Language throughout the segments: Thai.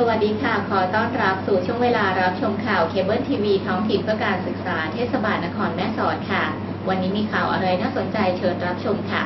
สวัสดีค่ะ ขอต้อนรับสู่ช่วงเวลารับชมข่าวเคเบิลทีวีท้องถิ่นเพื่อการศึกษาเทศบาลนครแม่สอดค่ะ วันนี้มีข่าวอะไรน่าสนใจเชิญรับชมค่ะ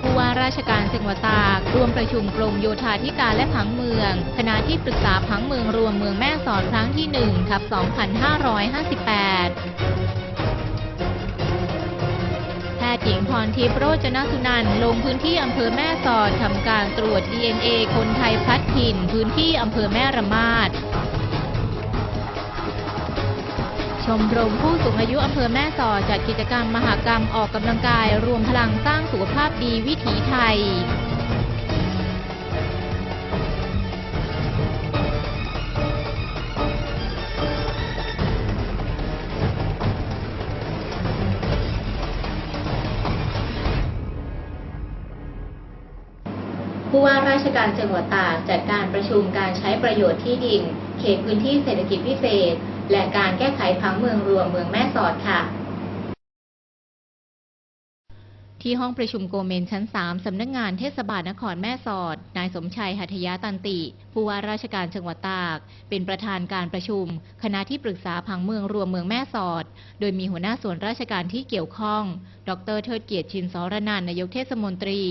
ผู้ว่าราชการจังหวัดตากร่วมประชุมกรมโยธาธิการและผังเมืองคณะที่ปรึกษาผังเมืองรวมเมืองแม่สอดครั้งที่1ทับ 2558 รทิพย์โรจนสุนันลงพื้นที่อำเภอแม่สอดทำการตรวจ DNA คนไทยพลัดถิ่น พื้นที่อำเภอแม่ระมาดชมรมผู้สูงอายุอำเภอแม่สอดจัดกิจกรรมมหากรรมออกกำลังกาย รวมพลังสร้างสุขภาพดีวิถีไทย ผู้ว่าราชการจังหวัดตากจัดการประชุมการใช้ประโยชน์ที่ดิน เขตพื้นที่เศรษฐกิจพิเศษ และการแก้ไขผังเมืองรวมเมืองแม่สอดค่ะ ที่ห้องประชุมโกเมนชั้น 3 สำนักงงานเทศบาลนครแม่สอด นายสมชัยหัตยาตันติ ผู้ว่าราชการจังหวัดตาก เป็นประธานการประชุม คณะที่ปรึกษาผังเมืองรวมเมืองแม่สอด โดยมีหัวหน้าส่วนราชการที่เกี่ยวข้อง ดรเทิดเกียรติชินสรนันนายกเทศมนตรี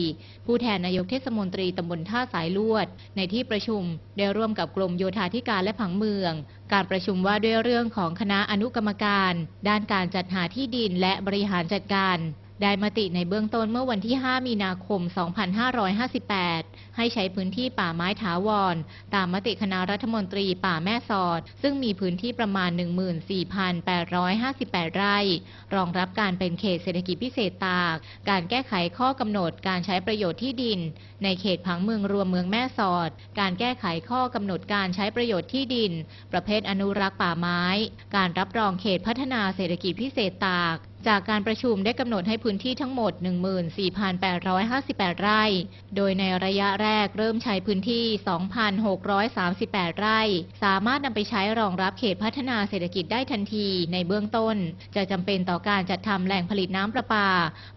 ผู้แทนนายกเทศมนตรีตำบลท่าสายลวด ในที่ประชุมได้ร่วมกับกรมโยธาธิการและผังเมือง การประชุมว่าด้วยเรื่องของคณะอนุกรรมการ ด้านการจัดหาที่ดินและบริหารจัดการ ได้มติในเบื้องต้นเมื่อวันที่ 5 มีนาคม 2558 ให้ใช้พื้นที่ป่าไม้ถาวร ตามมติคณะรัฐมนตรีป่าแม่สอด ซึ่งมีพื้นที่ประมาณ 14,858 ไร่ รองรับการเป็นเขตเศรษฐกิจพิเศษตาก การแก้ไขข้อกำหนดการใช้ประโยชน์ที่ดิน ในเขตผังเมืองรวมเมืองแม่สอด การแก้ไขข้อกำหนดการใช้ประโยชน์ที่ดิน ประเภทอนุรักษ์ป่าไม้ การรับรองเขตพัฒนาเศรษฐกิจพิเศษตาก จากการประชุมได้กำหนดให้พื้นที่ทั้งหมด 14,858 ไร่ โดยในระยะแรกเริ่มใช้พื้นที่ 2,638 ไร่ สามารถนำไปใช้รองรับเขตพัฒนาเศรษฐกิจได้ทันทีในเบื้องต้น จะจำเป็นต่อการจัดทำแหล่งผลิตน้ำประปา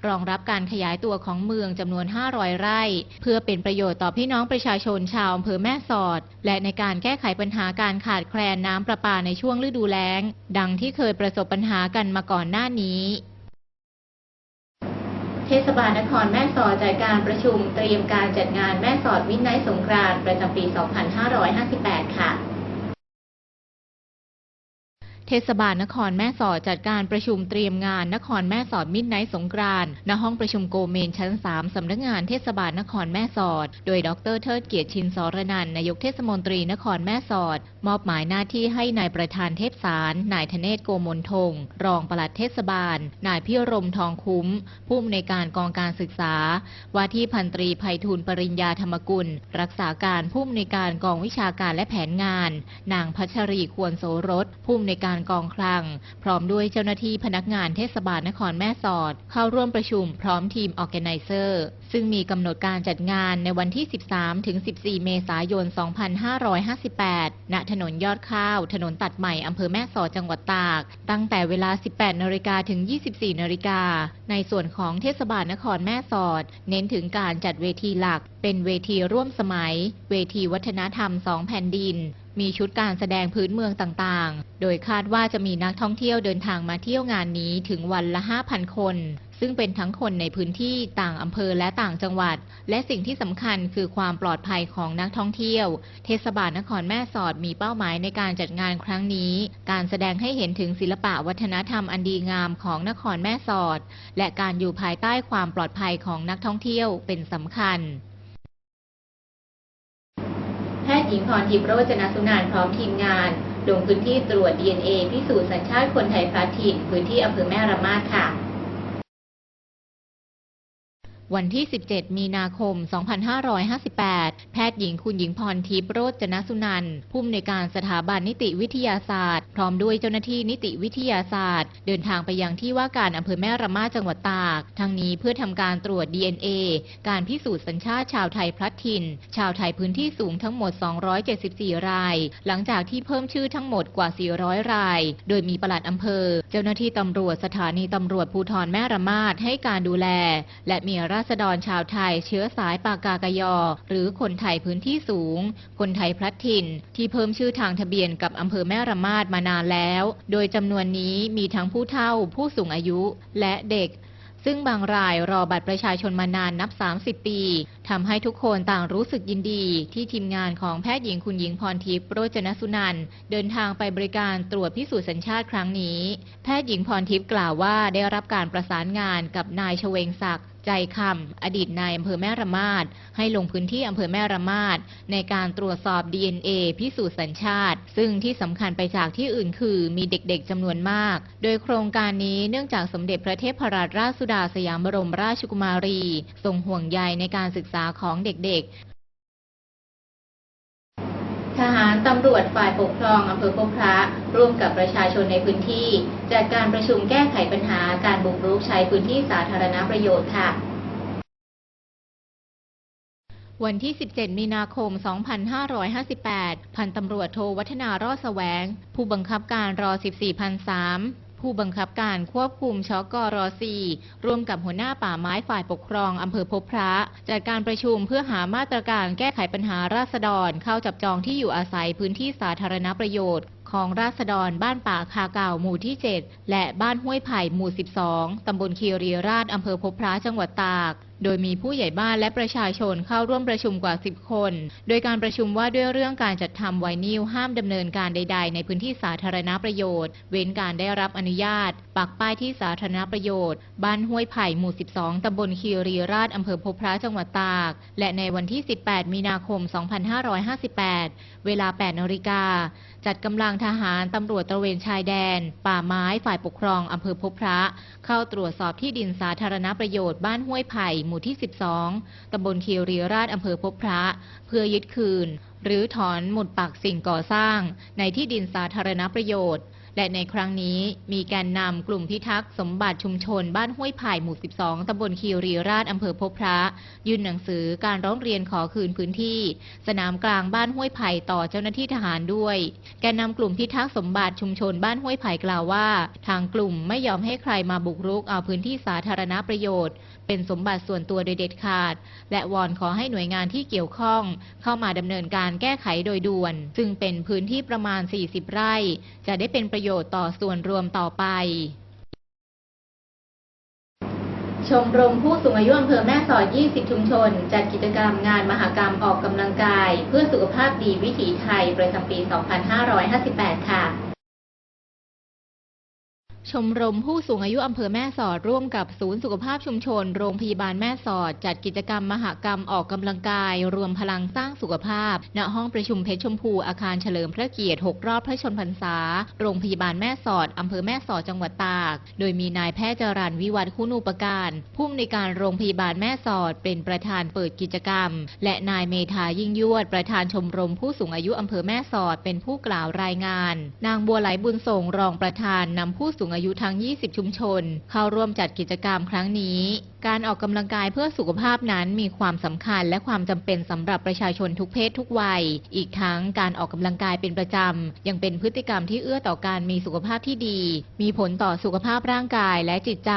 รองรับการขยายตัวของเมืองจำนวน 500 ไร่ เพื่อเป็นประโยชน์ต่อพี่น้องประชาชนชาวอำเภอแม่สอด และในการแก้ไขปัญหาการขาดแคลนน้ำประปาในช่วงฤดูแล้ง ดังที่เคยประสบปัญหากันมาก่อนหน้านี้ ทศบาลนครแม่สอดจัดการประชุมเตรียมการจัดงานแม่สอดวินไนสงกรานต์ประจำปี 2558 ค่ะเทศบาลนครแม่สอดจัดการประชุมเตรียมงานนครแม่สอดมิดไนท์สงกรานต์ณห้องประชุมโกเมนชั้น 3 สำนักงานเทศบาลนครแม่สอด โดยดรเทิดเกียรติชินสรนันนายกเทศมนตรีนครแม่สอด มอบหมายหน้าที่ให้นายประธานเทพสาร นายธเนศโกมลทง รองปลัดเทศบาล นายพิรมทองคุ้ม ผู้อำนวยการกองการศึกษา ว่าที่พันตรีภัยทูลปริญญาธรรมกุล รักษาการผู้อำนวยการกองวิชาการและแผนงาน นางพัชรีควรโสรสผู้อำนวยการกองคลัง พร้อมด้วยเจ้าหน้าที่พนักงานเทศบาลนครแม่สอด เข้าร่วมประชุมพร้อมทีมออแกไนเซอร์ซึ่งมีกำหนดการจัดงานในวันที่ 13 ถึง 14 เมษายน 2558 ณถนนยอดข้าว ถนนตัดใหม่อำเภอแม่สอดจังหวัดตาก ตั้งแต่เวลา 18นาฬิกาถึง 24นาฬิกา ในส่วนของเทศบาลนครแม่สอด เน้นถึงการจัดเวทีหลัก เป็นเวทีร่วมสมัย เวทีวัฒนธรรมสองแผ่นดิน มีชุดการแสดงพื้นเมืองต่างๆ โดยคาดว่าจะมีนักท่องเที่ยวเดินทางมาเที่ยวงานนี้ถึงวันละ 5,000 คน ซึ่งเป็นทั้งคนในพื้นที่ต่างอำเภอและต่างจังหวัด และสิ่งที่สำคัญคือความปลอดภัยของนักท่องเที่ยว เทศบาลนครแม่สอดมีเป้าหมายในการจัดงานครั้งนี้ การแสดงให้เห็นถึงศิลปะวัฒนธรรมอันดีงามของนครแม่สอด และการอยู่ภายใต้ความปลอดภัยของนักท่องเที่ยวเป็นสำคัญ หญิงพรทิพย์โรจนสุนันท์พร้อมทีมงานลงพื้นที่ตรวจ DNA พิสูจน์สัญชาติคนไทยพลัดถิ่นพื้นที่อำเภอแม่ระมาดค่ะ วันที่ 17 มีนาคม 2558 แพทย์หญิงคุณหญิงพรทิพย์โรจนสุนันท์ผู้อำนวยการสถาบันนิติวิทยาศาสตร์ พร้อมด้วยเจ้าหน้าที่นิติวิทยาศาสตร์ เดินทางไปยังที่ว่าการอำเภอแม่ระมาจังหวัดตาก ทั้งนี้เพื่อทำการตรวจ DNA การพิสูจน์สัญชาติชาวไทยพลัดถิ่น ชาวไทยพื้นที่สูงทั้งหมด 274 ราย หลังจากที่เพิ่มชื่อทั้งหมดกว่า 400 ราย โดยมีปลัดอำเภอ เจ้าหน้าที่ตำรวจสถานีตำรวจภูธรแม่ระมาดให้การดูแล และมีราราษฎรชาวไทยเชื้อสายปากากยอ หรือคนไทยพื้นที่สูง คนไทยพลัดถิ่น ที่เพิ่มชื่อทางทะเบียนกับอำเภอแม่ระมาดมานานแล้ว โดยจำนวนนี้มีทั้งผู้เฒ่า ผู้สูงอายุและเด็กซึ่งบางรายรอบัตรประชาชนมานานนับ 30 ปีทำให้ทุกคนต่างรู้สึกยินดี ที่ทีมงานของแพทย์หญิงคุณหญิงพรทิพย์โรจนสุนันท์เดินทางไปบริการตรวจพิสูจน์สัญชาติครั้งนี้ แพทย์หญิงพรทิพย์กล่าวว่าได้รับการประสานงานกับนายชเวงศักดิ์ ใจคำอดีตนายอำเภอแม่ระมาดให้ลงพื้นที่อำเภอแม่ระมาดในการตรวจสอบ DNA พิสูจน์สัญชาติ ซึ่งที่สำคัญไปจากที่อื่นคือมีเด็กๆจำนวนมาก โดยโครงการนี้เนื่องจากสมเด็จพระเทพรัตนราชสุดาสยามบรมราชกุมารีทรงห่วงใยในการศึกษาของเด็กๆ ทหารตำรวจฝ่ายปกครองอำเภอพบพระ ร่วมกับประชาชนในพื้นที่ จัดการประชุมแก้ไขปัญหาการบุกรุกใช้พื้นที่สาธารณประโยชน์ค่ะวันที่ 17 มีนาคม 2558 พันตำรวจโทวัฒนารอดแสวง ผู้บังคับการรอ 14,003 ผู้บังคับการควบคุมชกร4ร่วมกับหัวหน้าป่าไม้ฝ่ายปกครองอำเภอพบพระจัดการประชุมเพื่อหามาตรการแก้ไขปัญหาราษฎรเข้าจับจองที่อยู่อาศัยพื้นที่สาธารณประโยชน์ของราษฎรบ้านป่าคาเก่าหมู่ที่ 7 และบ้านห้วยไผ่หมู่ 12 ตำบลคีรีราชอำเภอพบพระจังหวัดตาก โดยมีผู้ใหญ่บ้านและประชาชนเข้าร่วมประชุมกว่า 10 คน โดยการประชุมว่าด้วยเรื่องการจัดทำไวนิลห้ามดำเนินการใด ๆ ในพื้นที่สาธารณประโยชน์ เว้นการได้รับอนุญาต ปักป้ายที่สาธารณประโยชน์ บ้านห้วยไผ่หมู่ 12 ตำบลคีรีราชอำเภอพบพระจังหวัดตาก และในวันที่ 18 มีนาคม 2558 เวลา 8นาฬิกาจัดกำลังทหารตำรวจตระเวนชายแดน ป่าไม้ฝ่ายปกครองอำเภอพบพระ เข้าตรวจสอบที่ดินสาธารณประโยชน์บ้านห้วยไผ่มู่ที่ 12 ตำบลคีรีราชอำเภอพบพระ เพื่อยึดคืน หรือถอนหมุดปักสิ่งก่อสร้าง ในที่ดินสาธารณประโยชน์ และในครั้งนี้มีแกนนำกลุ่มพิทักษ์สมบัติชุมชนบ้านห้วยไผ่หมู่ 12 ตำบลคีรีราชอำเภอพบพระ ยื่นหนังสือการร้องเรียนขอคืนพื้นที่ สนามกลางบ้านห้วยไผ่ต่อเจ้าหน้าที่ทหารด้วย แกนนำกลุ่มพิทักษ์สมบัติชุมชนบ้านห้วยไผ่กล่าวว่า ทางกลุ่มไม่ยอมให้ใครมาบุกรุกเอาพื้นที่สาธารณประโยชน์ เป็นสมบัติส่วนตัวโดยเด็ดขาด และวอนขอให้หน่วยงานที่เกี่ยวข้อง เข้ามาดำเนินการแก้ไขโดยด่วน ซึ่งเป็นพื้นที่ประมาณ 40 ไร่ จะได้เป็นประโยชน์ต่อส่วนรวมต่อไปชมรมผู้สูงอายุอำเภอแม่สอด 20 ชุมชน จัดกิจกรรมงานมหกรรมออกกำลังกาย เพื่อสุขภาพดีวิถีไทย ประจำปี 2558 ค่ะ ชมรมผู้สูงอายุอำเภอแม่สอดร่วมกับศูนย์สุขภาพชุมชน โรงพยาบาลแม่สอด จัดกิจกรรมมหกรรมออกกำลังกาย รวมพลังสร้างสุขภาพ ณห้องประชุมเพชรชมพูอาคารเฉลิมพระเกียรติ 6 รอบพระชนพรรษา โรงพยาบาลแม่สอดอำเภอแม่สอดจังหวัดตาก โดยมีนายแพทย์จรันวิวัฒน์คุณูปการผู้อำนวยการโรงพยาบาลแม่สอด เป็นประธานเปิดกิจกรรม และนายเมธายิ่งยวด ประธานชมรมผู้สูงอายุอำเภอแม่สอดเป็นผู้กล่าวรายงาน นางบัวไหลบุญส่งรองประธานนำผู้สูงอายุทั้ง 20 ชุมชน เข้าร่วมจัดกิจกรรมครั้งนี้ การออกกำลังกายเพื่อสุขภาพนั้นมีความสำคัญและความจำเป็นสำหรับประชาชนทุกเพศทุกวัย อีกทั้งการออกกำลังกายเป็นประจำ ยังเป็นพฤติกรรมที่เอื้อต่อการมีสุขภาพที่ดี มีผลต่อสุขภาพร่างกายและจิตใจ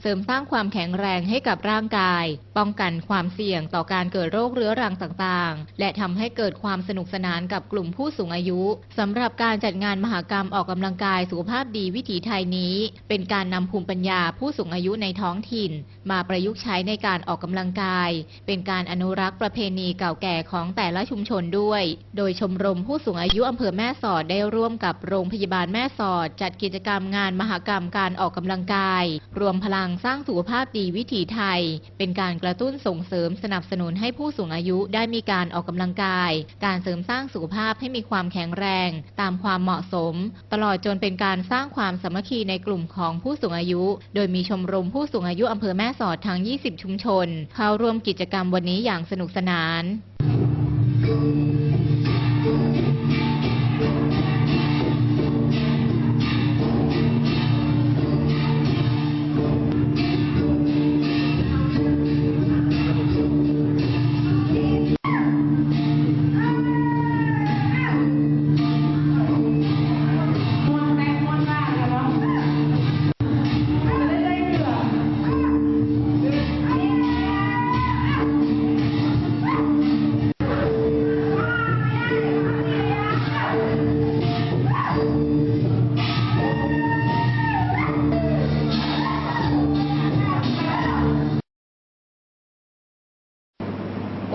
เสริมสร้างความแข็งแรงให้กับร่างกาย ป้องกันความเสี่ยงต่อการเกิดโรคเรื้อรังต่างๆ และทำให้เกิดความสนุกสนานกับกลุ่มผู้สูงอายุสำหรับการจัดงานมหกรรมออกกำลังกายสุขภาพดีวิถีไทยนี้ เป็นการนำภูมิปัญญาผู้สูงอายุในท้องถิ่นมาประยุกต์ใช้ในการออกกำลังกาย เป็นการอนุรักษ์ประเพณีเก่าแก่ของแต่ละชุมชนด้วย โดยชมรมผู้สูงอายุอำเภอแม่สอดได้ร่วมกับโรงพยาบาลแม่สอด จัดกิจกรรมงานมหกรรมการออกกำลังกาย รวมพลังสร้างสุขภาพดีวิถีไทย เป็นการกระตุ้นส่งเสริมสนับสนุนให้ผู้สูงอายุได้มีการออกกำลังกาย การเสริมสร้างสุขภาพให้มีความแข็งแรง ตามความเหมาะสม ตลอดจนเป็นการสร้างความสามัคคีในกลุ่มของผู้สูงอายุ โดยมีชมรมผู้สูงอายุอำเภอแม่สอดทั้ง 20 ชุมชน เข้าร่วมกิจกรรมวันนี้อย่างสนุกสนาน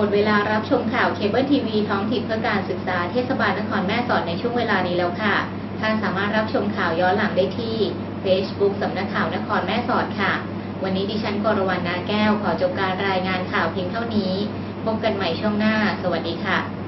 ดเวลารับชมข่าวเคเบิลทีวีท้องถิ่นเพื่อการศึกษาเทศบาลนครแม่สอดในช่วงเวลานี้แล้วค่ะ ท่านสามารถรับชมข่าวย้อนหลังได้ที่ Facebook สำนักข่าวนครแม่สอดค่ะ วันนี้ดิฉันกรวรรณนาแก้วขอจบการรายงานข่าวเพียงเท่านี้ พบกันใหม่ช่วงหน้า สวัสดีค่ะ